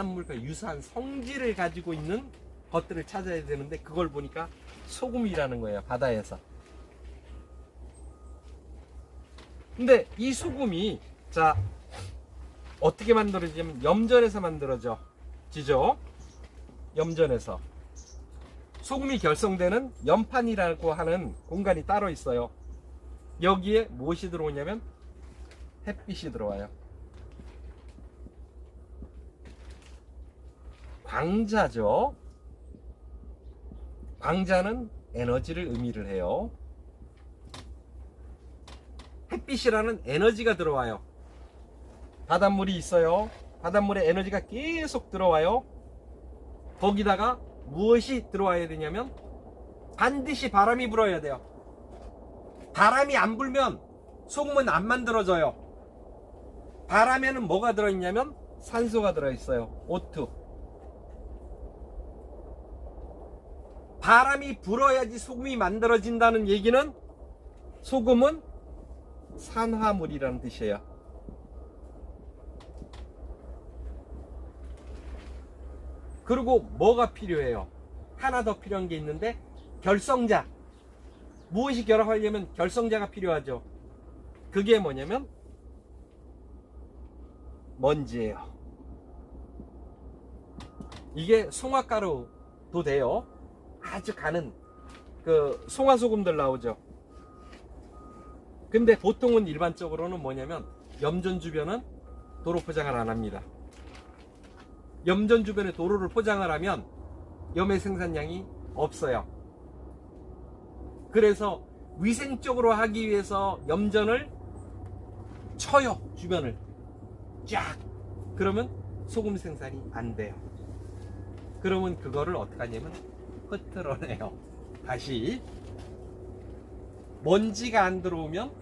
바닷물과 유사한 성질을 가지고 있는 것들을 찾아야 되는데 그걸 보니까 소금이라는 거예요 바다에서. 근데 이 소금이 자 어떻게 만들어지냐면 염전에서 만들어져 지죠? 염전에서. 소금이 결성되는 염판이라고 하는 공간이 따로 있어요. 여기에 무엇이 들어오냐면 햇빛이 들어와요 광자죠. 광자는 에너지를 의미를 해요. 햇빛이라는 에너지가 들어와요. 바닷물이 있어요. 바닷물에 에너지가 계속 들어와요. 거기다가 무엇이 들어와야 되냐면 반드시 바람이 불어야 돼요. 바람이 안 불면 소금은 안 만들어져요. 바람에는 뭐가 들어있냐면 산소가 들어있어요. O2. 바람이 불어야지 소금이 만들어진다는 얘기는 소금은 산화물이라는 뜻이에요. 그리고 뭐가 필요해요? 하나 더 필요한 게 있는데 결성자. 무엇이 결합하려면 결성자가 필요하죠. 그게 뭐냐면 먼지예요. 이게 송화가루도 돼요. 아주 가는 그 송화소금들 나오죠. 근데 보통은 일반적으로는 뭐냐면 염전 주변은 도로 포장을 안 합니다. 염전 주변에 도로를 포장을 하면 염의 생산량이 없어요. 그래서 위생적으로 하기 위해서 염전을 쳐요 주변을 쫙 그러면 소금 생산이 안 돼요. 그러면 그거를 어떻게 하냐면 흐트러내요. 다시 먼지가 안 들어오면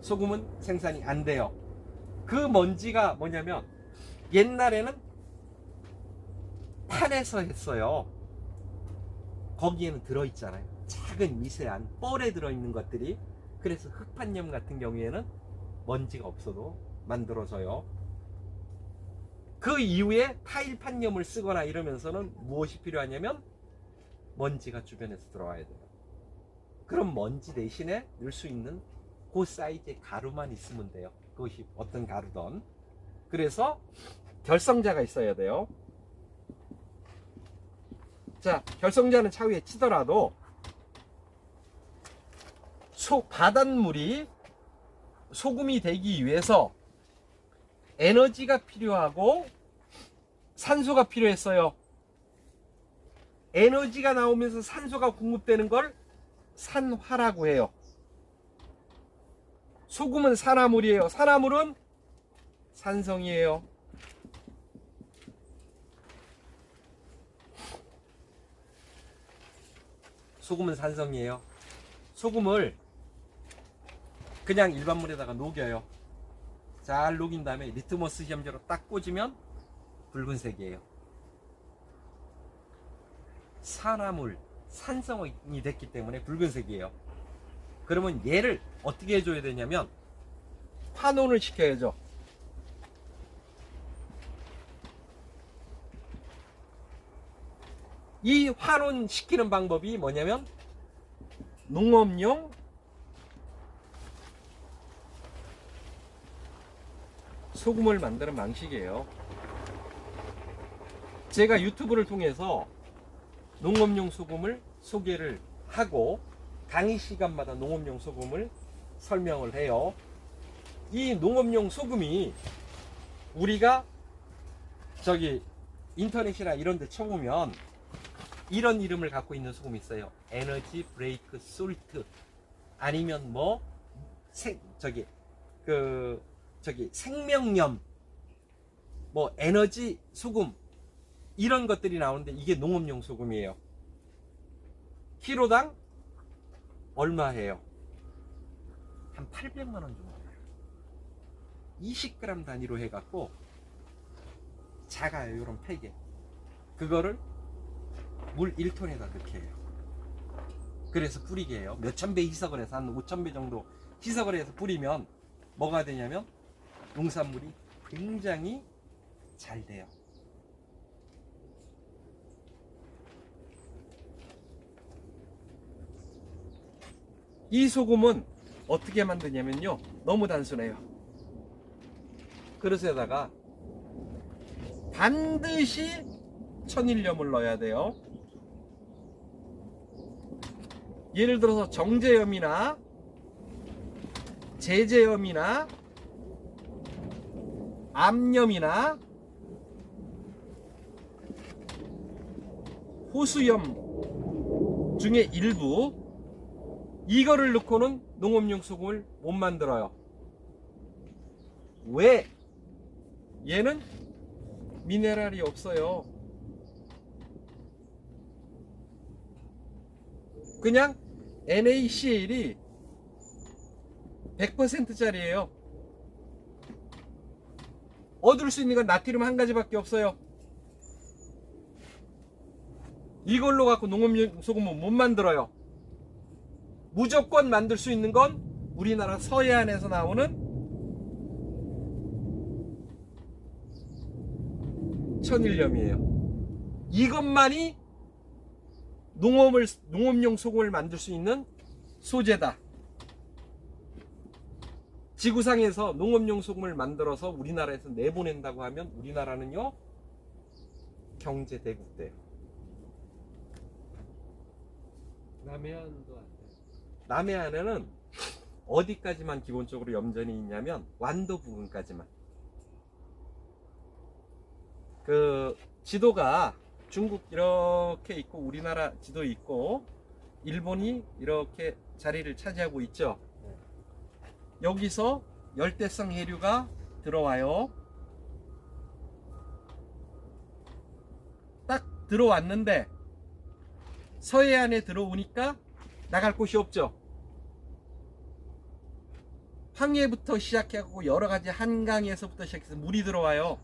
소금은 생산이 안 돼요. 그 먼지가 뭐냐면 옛날에는 판에서 했어요. 거기에는 들어있잖아요. 작은 미세한 뻘에 들어있는 것들이 그래서 흑판염 같은 경우에는 먼지가 없어도 만들어져요. 그 이후에 타일판염을 쓰거나 이러면서는 무엇이 필요하냐면 먼지가 주변에서 들어와야 돼요. 그럼 먼지 대신에 넣을 수 있는 그 사이즈의 가루만 있으면 돼요. 그것이 어떤 가루든. 그래서 결성자가 있어야 돼요. 자, 결성자는 차후에 치더라도 소 바닷물이 소금이 되기 위해서 에너지가 필요하고 산소가 필요했어요. 에너지가 나오면서 산소가 공급되는 걸 산화라고 해요. 소금은 산화물이에요. 산화물은 산성이에요. 소금은 산성이에요. 소금을 그냥 일반 물에다가 녹여요. 잘 녹인 다음에 리트머스 시험제로 딱 꽂으면 붉은색이에요. 산화물, 산성이 됐기 때문에 붉은색이에요. 그러면 얘를 어떻게 해줘야 되냐면 환원을 시켜야죠. 이 환원 시키는 방법이 뭐냐면 농업용 소금을 만드는 방식이에요. 제가 유튜브를 통해서 농업용 소금을 소개를 하고 강의 시간마다 농업용 소금을 설명을 해요. 이 농업용 소금이 우리가 저기 인터넷이나 이런 데 쳐보면 이런 이름을 갖고 있는 소금이 있어요. 에너지 브레이크 솔트 아니면 뭐 생, 저기 그 저기 생명염 뭐 에너지 소금 이런 것들이 나오는데 이게 농업용 소금이에요. 키로당 얼마예요? 한 800만 원 정도. 20g 단위로 해갖고 작아요. 이런 팩에. 그거를 물 1톤에다 넣게 해요. 그래서 뿌리게 해요. 몇천 배 희석을 해서 한 5천 배 정도 희석을 해서 뿌리면 뭐가 되냐면 농산물이 굉장히 잘 돼요. 이 소금은 어떻게 만드냐면요. 너무 단순해요. 그릇에다가 반드시 천일염을 넣어야 돼요. 예를 들어서 정제염이나 제제염이나 암염이나 호수염 중에 일부 이거를 넣고는 농업용 소금을 못 만들어요. 왜? 얘는 미네랄이 없어요. 그냥 NaCl이 100%짜리예요. 얻을 수 있는 건 나트륨 한 가지밖에 없어요. 이걸로 갖고 농업용 소금은 못 만들어요. 무조건 만들 수 있는 건 우리나라 서해안에서 나오는 천일염이에요. 이것만이 농업을 농업용 소금을 만들 수 있는 소재다. 지구상에서 농업용 소금을 만들어서 우리나라에서 내보낸다고 하면 우리나라는요 경제 대국돼요. 남해안도 안 돼. 남해안에는 어디까지만 기본적으로 염전이 있냐면 완도 부근까지만. 그 지도가 중국 이렇게 있고 우리나라 지도 있고 일본이 이렇게 자리를 차지하고 있죠. 여기서 열대성 해류가 들어와요. 딱 들어왔는데 서해안에 들어오니까 나갈 곳이 없죠. 항해부터 시작해갖고 여러 가지 한강에서부터 시작해서 물이 들어와요.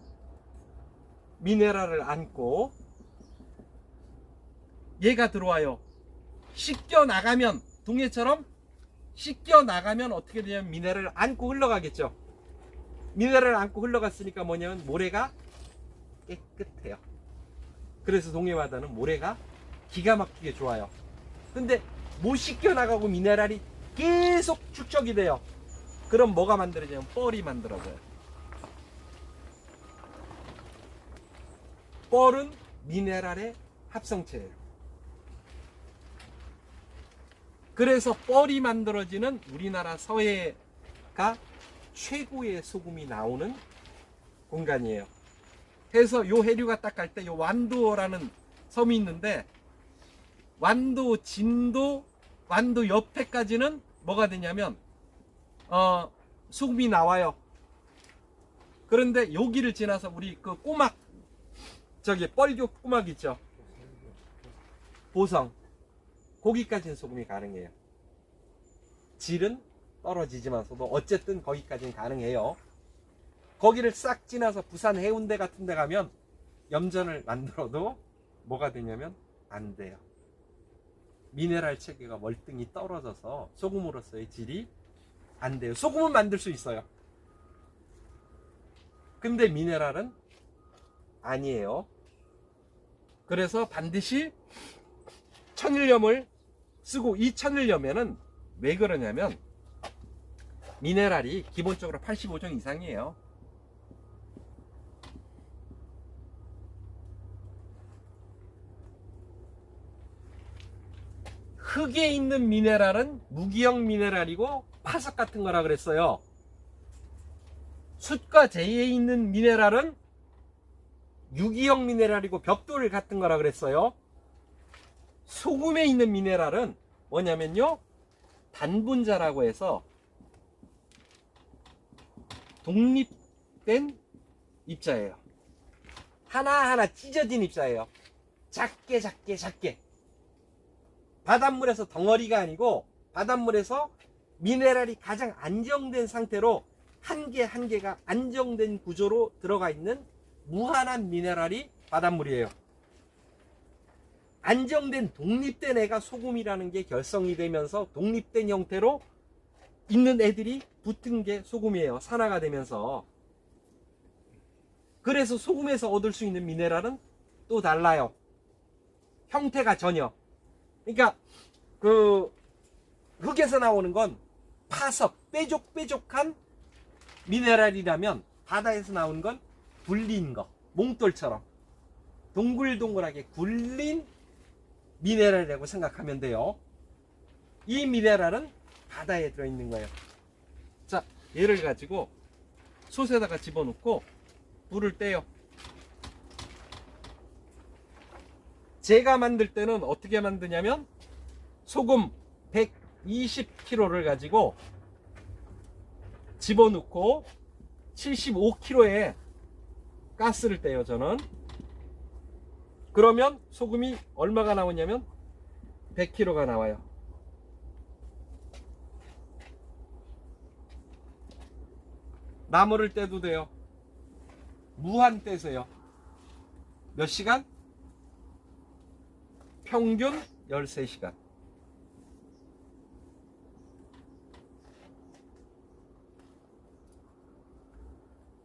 미네랄을 안고 얘가 들어와요. 씻겨 나가면 동해처럼 씻겨 나가면 어떻게 되냐면 미네랄을 안고 흘러가겠죠. 미네랄을 안고 흘러갔으니까 뭐냐면 모래가 깨끗해요. 그래서 동해바다는 모래가 기가 막히게 좋아요. 근데 못 씻겨 나가고 미네랄이 계속 축적이 돼요. 그럼 뭐가 만들어져요? 뻘이 만들어져요. 뻘은 미네랄의 합성체예요. 그래서 뻘이 만들어지는 우리나라 서해가 최고의 소금이 나오는 공간이에요. 그래서 요 해류가 딱 갈 때 요 완도라는 섬이 있는데 완도, 진도, 완도 옆에까지는 뭐가 되냐면 어, 소금이 나와요. 그런데 여기를 지나서 우리 그 꼬막 저기 뻘교 꼬막 있죠. 보성 거기까지는 소금이 가능해요. 질은 떨어지지만서도 어쨌든 거기까지는 가능해요. 거기를 싹 지나서 부산 해운대 같은 데 가면 염전을 만들어도 뭐가 되냐면 안 돼요. 미네랄 체계가 월등히 떨어져서 소금으로서의 질이 안 돼요. 소금은 만들 수 있어요. 근데 미네랄은 아니에요. 그래서 반드시 천일염을 쓰고 이 천일염에는 왜 그러냐면 미네랄이 기본적으로 85종 이상이에요. 흙에 있는 미네랄은 무기형 미네랄이고 파석 같은 거라 그랬어요. 숯과 재에 있는 미네랄은 유기형 미네랄이고 벽돌 같은 거라 그랬어요. 소금에 있는 미네랄은 뭐냐면요. 단분자라고 해서 독립된 입자예요. 하나하나 찢어진 입자예요. 작게 작게 작게. 바닷물에서 덩어리가 아니고 바닷물에서 미네랄이 가장 안정된 상태로 한 개 한 개가 안정된 구조로 들어가 있는 무한한 미네랄이 바닷물이에요. 안정된 독립된 애가 소금이라는 게 결성이 되면서 독립된 형태로 있는 애들이 붙은 게 소금이에요. 산화가 되면서. 그래서 소금에서 얻을 수 있는 미네랄은 또 달라요. 형태가 전혀. 그러니까 그 흙에서 나오는 건 파석, 뾰족뾰족한 미네랄이라면 바다에서 나오는 건 굴린 거, 몽돌처럼 동글동글하게 굴린 미네랄이라고 생각하면 돼요. 이 미네랄은 바다에 들어있는 거예요. 자, 얘를 가지고 솥에다가 집어넣고 불을 떼요. 제가 만들 때는 어떻게 만드냐면 소금 120kg를 가지고 집어넣고 75kg의 가스를 떼요, 저는. 그러면 소금이 얼마가 나오냐면 100kg가 나와요. 나무를 떼도 돼요. 무한 떼세요. 몇 시간? 평균 13시간.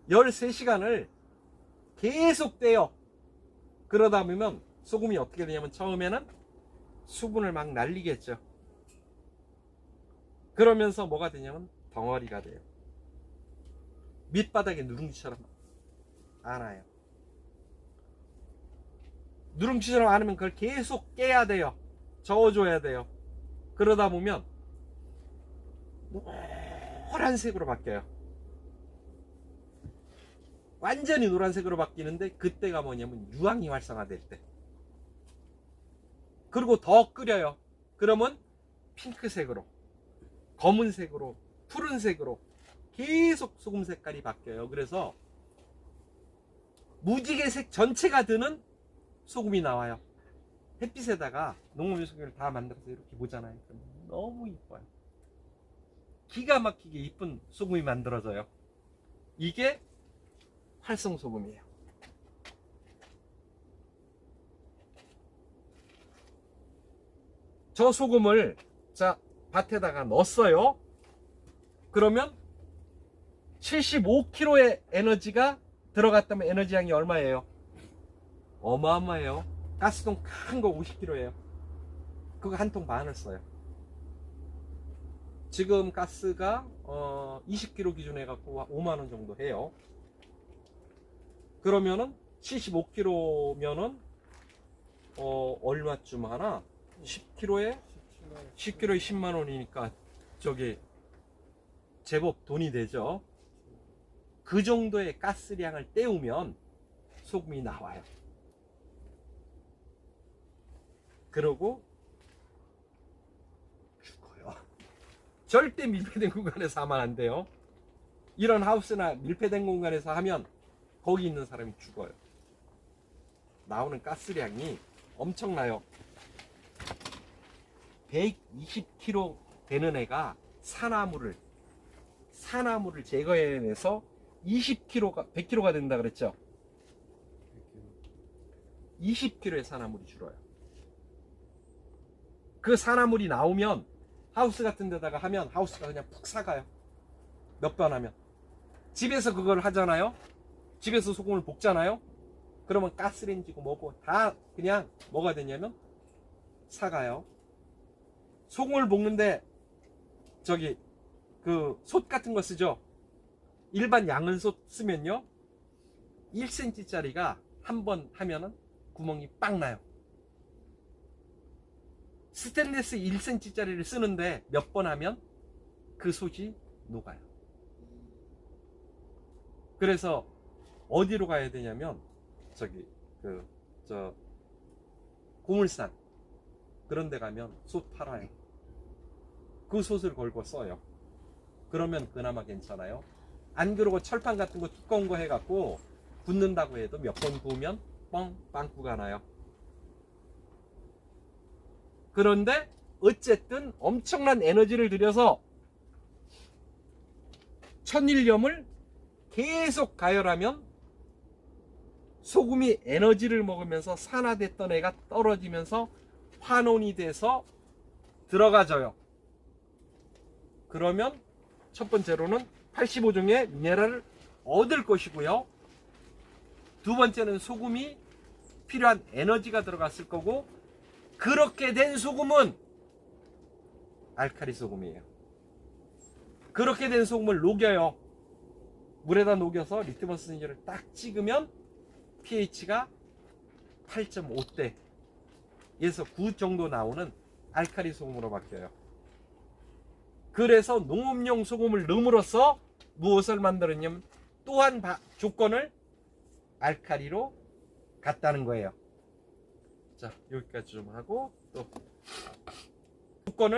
열세 시간을 계속 떼요. 그러다 보면 소금이 어떻게 되냐면 처음에는 수분을 막 날리겠죠. 그러면서 뭐가 되냐면 덩어리가 돼요. 밑바닥에 누룽지처럼 안아요. 누룽지처럼 안으면 그걸 계속 깨야 돼요. 저어줘야 돼요. 그러다 보면 노란색으로 바뀌어요. 완전히 노란색으로 바뀌는데 그때가 뭐냐면 유황이 활성화될 때. 그리고 더 끓여요. 그러면 핑크색으로, 검은색으로, 푸른색으로 계속 소금 색깔이 바뀌어요. 그래서 무지개색 전체가 드는 소금이 나와요. 햇빛에다가 농업용 소금을 다 만들어서 이렇게 보잖아요. 너무 이뻐요. 기가 막히게 이쁜 소금이 만들어져요. 이게 활성 소금이에요. 저 소금을 자 밭에다가 넣었어요. 그러면 75kg의 에너지가 들어갔다면 에너지 양이 얼마예요? 어마어마해요. 가스통 큰 거 50kg예요. 그거 한 통 반을 써요. 지금 가스가 어, 20kg 기준에 갖고 5만 원 정도 해요. 그러면은 75kg면은 어, 얼마쯤 하나? 10kg에 10kg에 10만 원이니까 저기 제법 돈이 되죠. 그 정도의 가스량을 때우면 소금이 나와요. 그러고 죽어요. 절대 밀폐된 공간에서 하면 안 돼요. 이런 하우스나 밀폐된 공간에서 하면 거기 있는 사람이 죽어요. 나오는 가스량이 엄청나요. 120kg 되는 애가 산화물을 산화물을 제거해내서 20kg가 100kg가 된다 그랬죠. 20kg의 산화물이 줄어요. 그 산화물이 나오면 하우스 같은 데다가 하면 하우스가 그냥 푹 사가요. 몇 번 하면. 집에서 그걸 하잖아요. 집에서 소금을 볶잖아요. 그러면 가스레인지고 뭐고 다 그냥 뭐가 되냐면 사가요. 소금을 볶는데 저기 그 솥 같은 거 쓰죠. 일반 양은 솥 쓰면요. 1cm짜리가 한 번 하면은 구멍이 빵 나요. 스테인리스 1cm짜리를 쓰는데 몇 번 하면 그 솥이 녹아요. 그래서 어디로 가야 되냐면 저기 그 저 고물산 그런 데 가면 솥 팔아요. 그 솥을 걸고 써요. 그러면 그나마 괜찮아요. 안 그러고 철판 같은 거 두꺼운 거 해갖고 굽는다고 해도 몇 번 구우면 뻥 빵꾸가 나요. 그런데 어쨌든 엄청난 에너지를 들여서 천일염을 계속 가열하면 소금이 에너지를 먹으면서 산화됐던 애가 떨어지면서 환온이 돼서 들어가져요. 그러면 첫 번째로는 85종의 미네랄을 얻을 것이고요. 두 번째는 소금이 필요한 에너지가 들어갔을 거고 그렇게 된 소금은 알카리 소금이에요. 그렇게 된 소금을 녹여요. 물에다 녹여서 리트머스 진저를 딱 찍으면 pH가 8.5대에서 9 정도 나오는 알카리 소금으로 바뀌어요. 그래서 농업용 소금을 넣음으로써 무엇을 만들었냐면 또한 바- 조건을 알카리로 갔다는 거예요. 자, 여기까지 좀 하고 또 조건을